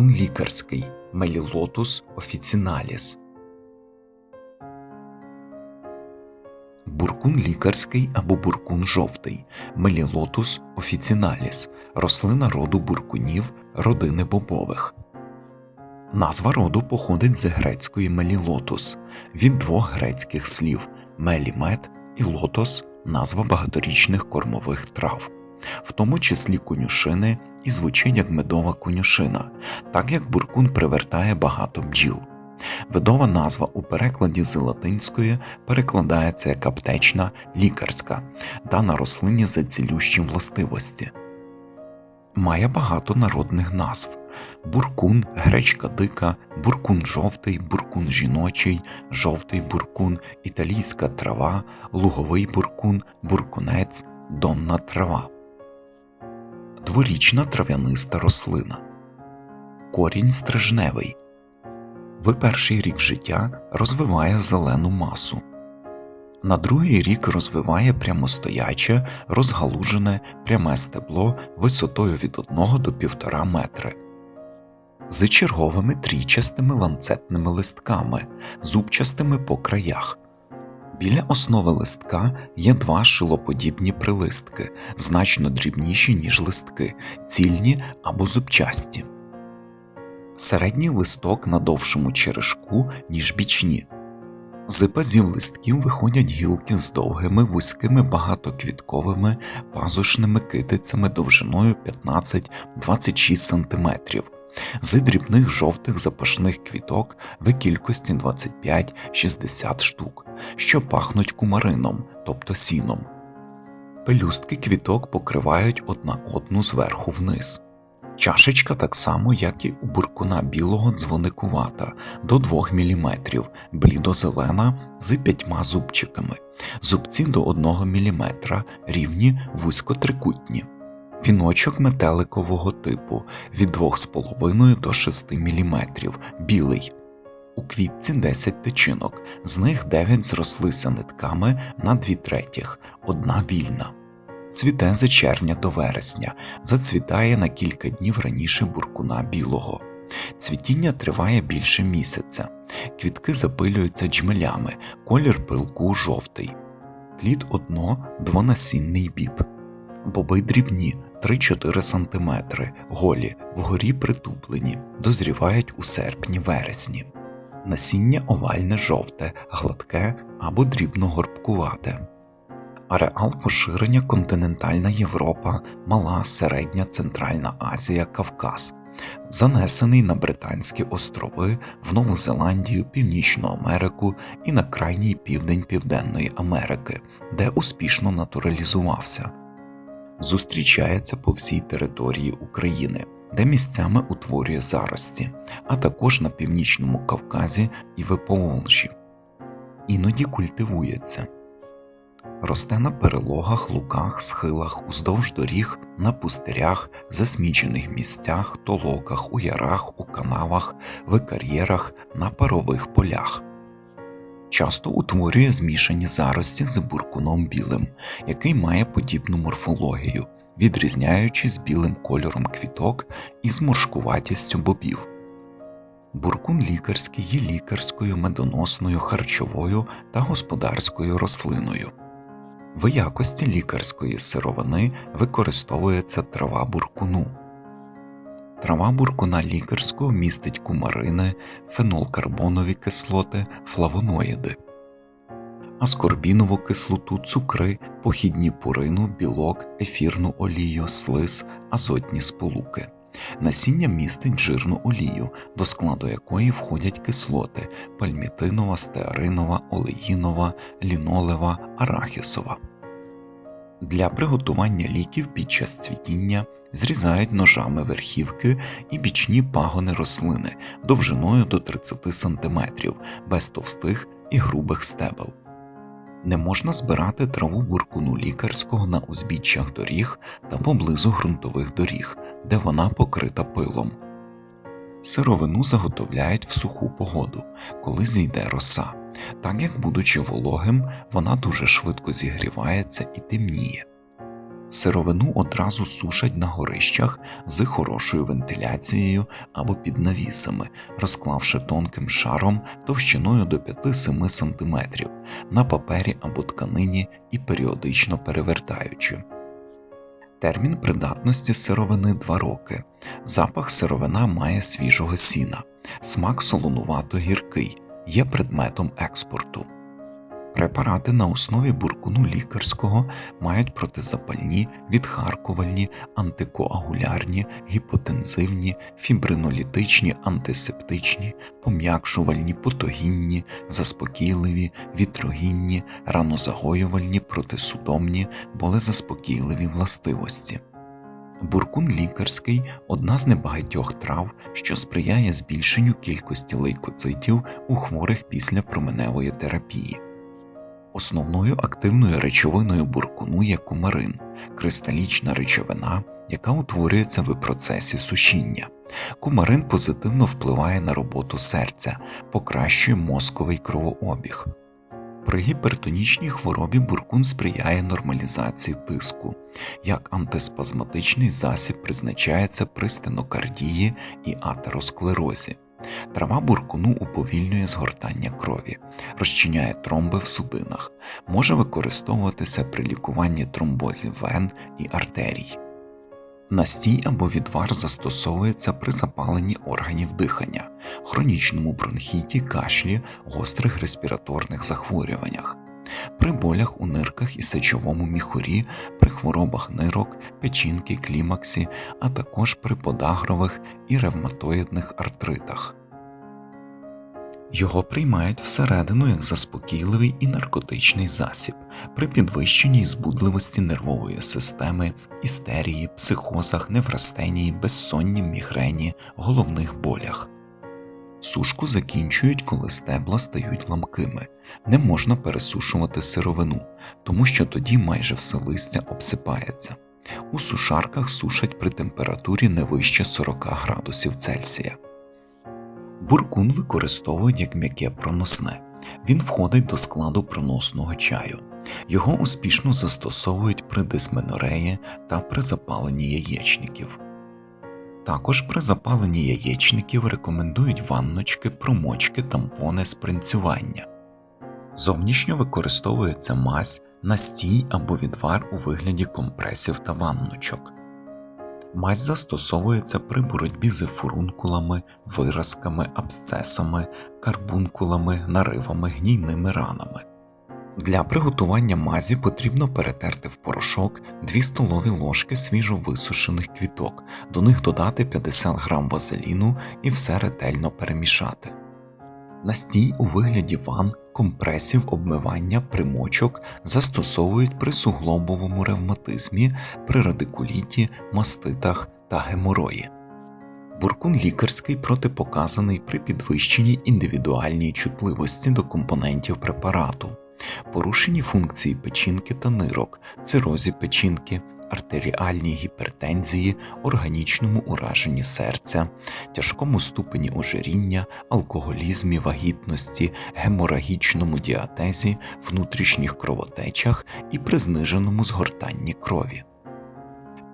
Буркун лікарський Мелілотус офіціналіс. Буркун лікарський або буркун жовтий Мелілотус офіціналіс рослина роду буркунів родини бобових. Назва роду походить з грецької мелілотус від двох грецьких слів мелімет і лотос назва багаторічних кормових трав, в тому числі конюшини і звучить як медова конюшина, так як буркун привертає багато бджіл. Видова назва у перекладі з латинської перекладається як аптечна лікарська, дана рослині за цілющі властивості. Має багато народних назв буркун, гречка дика, буркун жовтий, буркун жіночий, жовтий буркун, італійська трава, луговий буркун, буркунець, донна трава. Дворічна трав'яниста рослина. Корінь стрижневий. В перший рік життя розвиває зелену масу. На другий рік розвиває прямостояче, розгалужене пряме стебло висотою від 1 до 1,5 метри з черговими трійчастими ланцетними листками, зубчастими по краях. Біля основи листка є два шилоподібні прилистки, значно дрібніші, ніж листки, цільні або зубчасті. Середній листок на довшому черешку, ніж бічні. З пазів листків виходять гілки з довгими вузькими багатоквітковими пазушними китицями довжиною 15-26 см, з дрібних жовтих запашних квіток в кількості 25-60 штук, що пахнуть кумарином, тобто сіном. Пелюстки квіток покривають одна одну зверху вниз. Чашечка так само, як і у буркуна білого дзвоникувата до 2 мм, блідозелена з п'ятьма зубчиками, зубці до 1 мм, рівні вузькотрикутні. Віночок метеликового типу від 2,5 до 6 мм, білий. У квітці 10 тичинок, з них 9 зрослися нитками на 2 третіх, одна вільна. Цвіте з червня до вересня, зацвітає на кілька днів раніше буркуна білого. Цвітіння триває більше місяця, квітки запилюються джмелями, колір пилку жовтий, плід одно двонасінний біб, боби дрібні 3-4 см, голі, вгорі притуплені, дозрівають у серпні-вересні. Насіння овальне жовте, гладке або дрібно горбкувате. Ареал поширення континентальна Європа, Мала, Середня Центральна Азія, Кавказ, занесений на Британські острови, в Нову Зеландію, Північну Америку і на крайній південь Південної Америки, де успішно натуралізувався зустрічається по всій території України, де місцями утворює зарості, а також на північному Кавказі і в Поволжі. Іноді культивується. Росте на перелогах, луках, схилах, уздовж доріг, на пустирях, засмічених місцях, толоках, у ярах, у канавах, в кар'єрах, на парових полях часто утворює змішані зарості з буркуном білим, який має подібну морфологію, відрізняючись білим кольором квіток і зморшкуватістю бобів. Буркун лікарський є лікарською медоносною харчовою та господарською рослиною. В якості лікарської сировини використовується трава буркуну. Трава буркуна лікарського містить кумарини, фенолкарбонові кислоти, флавоноїди, аскорбінову кислоту, цукри, похідні пурину, білок, ефірну олію, слиз, азотні сполуки. Насіння містить жирну олію, до складу якої входять кислоти пальмітинова, стеаринова, олеїнова, лінолева, арахісова. Для приготування ліків під час цвітіння зрізають ножами верхівки і бічні пагони рослини довжиною до 30 см без товстих і грубих стебел. Не можна збирати траву буркуну лікарського на узбіччях доріг та поблизу ґрунтових доріг, де вона покрита пилом. Сировину заготовляють в суху погоду, коли зійде роса, так як, будучи вологим, вона дуже швидко зігрівається і темніє. Сировину одразу сушать на горищах з хорошою вентиляцією або під навісами, розклавши тонким шаром товщиною до 5-7 см на папері або тканині і періодично перевертаючи. Термін придатності сировини 2 роки. Запах сировина має свіжого сіна, смак солонувато гіркий, є предметом експорту. Препарати на основі буркуну лікарського мають протизапальні, відхаркувальні, антикоагулярні, гіпотензивні, фібринолітичні, антисептичні, пом'якшувальні, потогінні, заспокійливі, вітрогінні, ранозагоювальні, протисудомні, болезаспокійливі властивості. Буркун лікарський одна з небагатьох трав, що сприяє збільшенню кількості лейкоцитів у хворих після променевої терапії. Основною активною речовиною буркуну є кумарин, кристалічна речовина, яка утворюється в процесі сушіння. Кумарин позитивно впливає на роботу серця, покращує мозковий кровообіг. При гіпертонічній хворобі буркун сприяє нормалізації тиску, як антиспазматичний засіб призначається при стенокардії і атеросклерозі. Трава буркуну уповільнює згортання крові, розчиняє тромби в судинах, може використовуватися при лікуванні тромбозів вен і артерій. Настій або відвар застосовується при запаленні органів дихання, хронічному бронхіті, кашлі, гострих респіраторних захворюваннях, при болях у нирках і сечовому міхурі, при хворобах нирок, печінки, клімаксі, а також при подагрових і ревматоїдних артритах. Його приймають всередину як заспокійливий і наркотичний засіб при підвищеній збудливості нервової системи, істерії, психозах, неврастенії, безсонні, мігрені, головних болях. Сушку закінчують, коли стебла стають ламкими, не можна пересушувати сировину, тому що тоді майже все листя обсипається. У сушарках сушать при температурі не вище 40 градусів Цельсія. Буркун використовують як м'яке проносне. Він входить до складу проносного чаю. Його успішно застосовують при дисменореї та при запаленні яєчників. Також при запаленні яєчників рекомендують ванночки, промочки, тампони спринцювання. Зовнішньо використовується мазь, настій або відвар у вигляді компресів та ванночок. Мазь застосовується при боротьбі з фурункулами, виразками, абсцесами, карбункулами, наривами, гнійними ранами. Для приготування мазі потрібно перетерти в порошок 2 столові ложки свіжо висушених квіток, до них додати 50 г вазеліну і все ретельно перемішати. Настій у вигляді ван, компресів, обмивання, примочок застосовують при суглобовому ревматизмі, при радикуліті, маститах та геморої. Буркун лікарський протипоказаний при підвищеній індивідуальній чутливості до компонентів препарату, порушенні функції печінки та нирок, цирозі печінки, артеріальній гіпертензії, органічному ураженні серця, тяжкому ступені ожиріння, алкоголізмі, вагітності, геморагічному діатезі, внутрішніх кровотечах і при зниженому згортанні крові.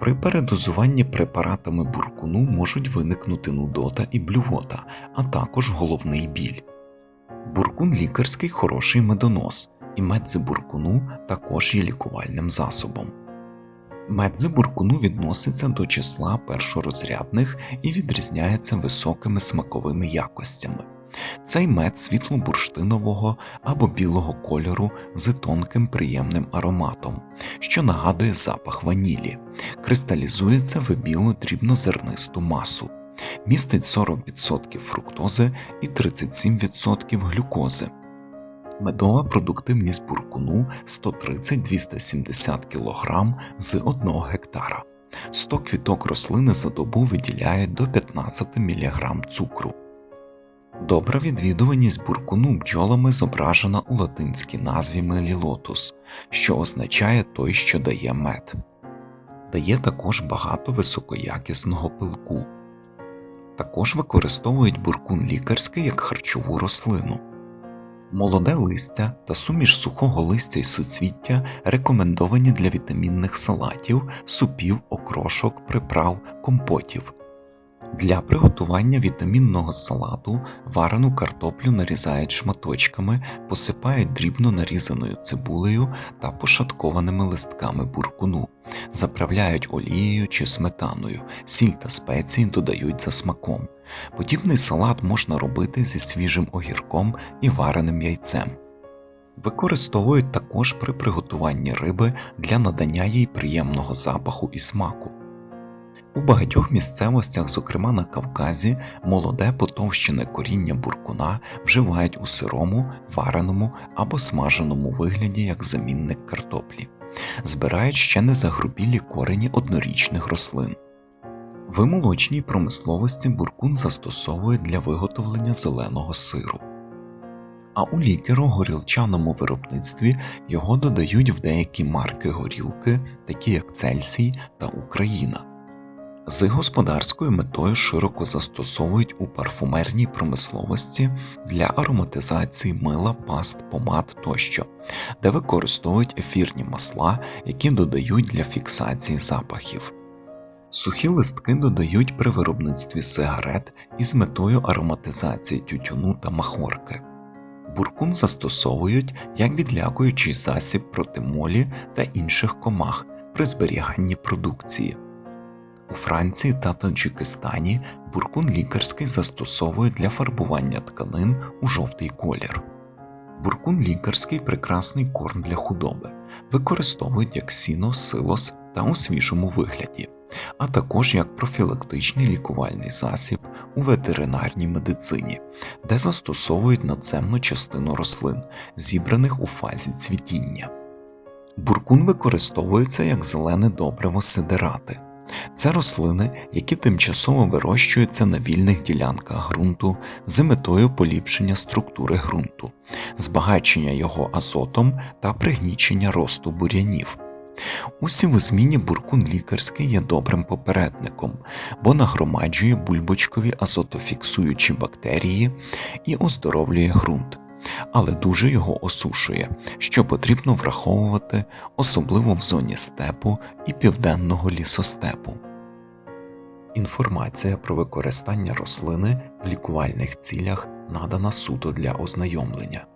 При передозуванні препаратами буркуну можуть виникнути нудота і блювота, а також головний біль. Буркун лікарський хороший медонос, і мед з буркуну також є лікувальним засобом. Мед з буркуну відноситься до числа першорозрядних і відрізняється високими смаковими якостями. Цей мед світло-бурштинового або білого кольору з тонким приємним ароматом, що нагадує запах ванілі, кристалізується в білу дрібнозернисту масу, містить 40% фруктози і 37% глюкози. Медова продуктивність буркуну 130-270 кг з 1 гектара. 100 квіток рослини за добу виділяють до 15 мг цукру. Добра відвідуваність буркуну бджолами зображена у латинській назві мелілотус, що означає той, що дає мед. Дає також багато високоякісного пилку. Також використовують буркун лікарський як харчову рослину. Молоде листя та суміш сухого листя й суцвіття рекомендовані для вітамінних салатів, супів, окрошок, приправ, компотів. Для приготування вітамінного салату варену картоплю нарізають шматочками, посипають дрібно нарізаною цибулею та пошаткованими листками буркуну, заправляють олією чи сметаною, сіль та спеції додають за смаком. Подібний салат можна робити зі свіжим огірком і вареним яйцем. Використовують також при приготуванні риби для надання їй приємного запаху і смаку. У багатьох місцевостях, зокрема на Кавказі, молоде потовщене коріння буркуна вживають у сирому, вареному або смаженому вигляді як замінник картоплі, збирають ще не загрубілі корені однорічних рослин. В молочній промисловості буркун застосовують для виготовлення зеленого сиру. А у лікеро-горілчаному виробництві його додають в деякі марки горілки, такі як Цельсій та Україна. З господарською метою широко застосовують у парфумерній промисловості для ароматизації мила, паст, помад тощо, де використовують ефірні масла, які додають для фіксації запахів. Сухі листки додають при виробництві сигарет із метою ароматизації тютюну та махорки. Буркун застосовують як відлякуючий засіб проти молі та інших комах при зберіганні продукції. У Франції та Таджикистані буркун лікарський застосовують для фарбування тканин у жовтий колір. Буркун лікарський прекрасний корм для худоби, використовують як сіно, силос та у свіжому вигляді, а також як профілактичний лікувальний засіб у ветеринарній медицині, де застосовують надземну частину рослин, зібраних у фазі цвітіння. Буркун використовується як зелене добриво сидерати. Це рослини, які тимчасово вирощуються на вільних ділянках ґрунту з метою поліпшення структури ґрунту, збагачення його азотом та пригнічення росту бур'янів. У сівозміні буркун лікарський є добрим попередником, бо нагромаджує бульбочкові азотофіксуючі бактерії і оздоровлює ґрунт, але дуже його осушує, що потрібно враховувати особливо в зоні степу і південного лісостепу. Інформація про використання рослини в лікувальних цілях надана суто для ознайомлення.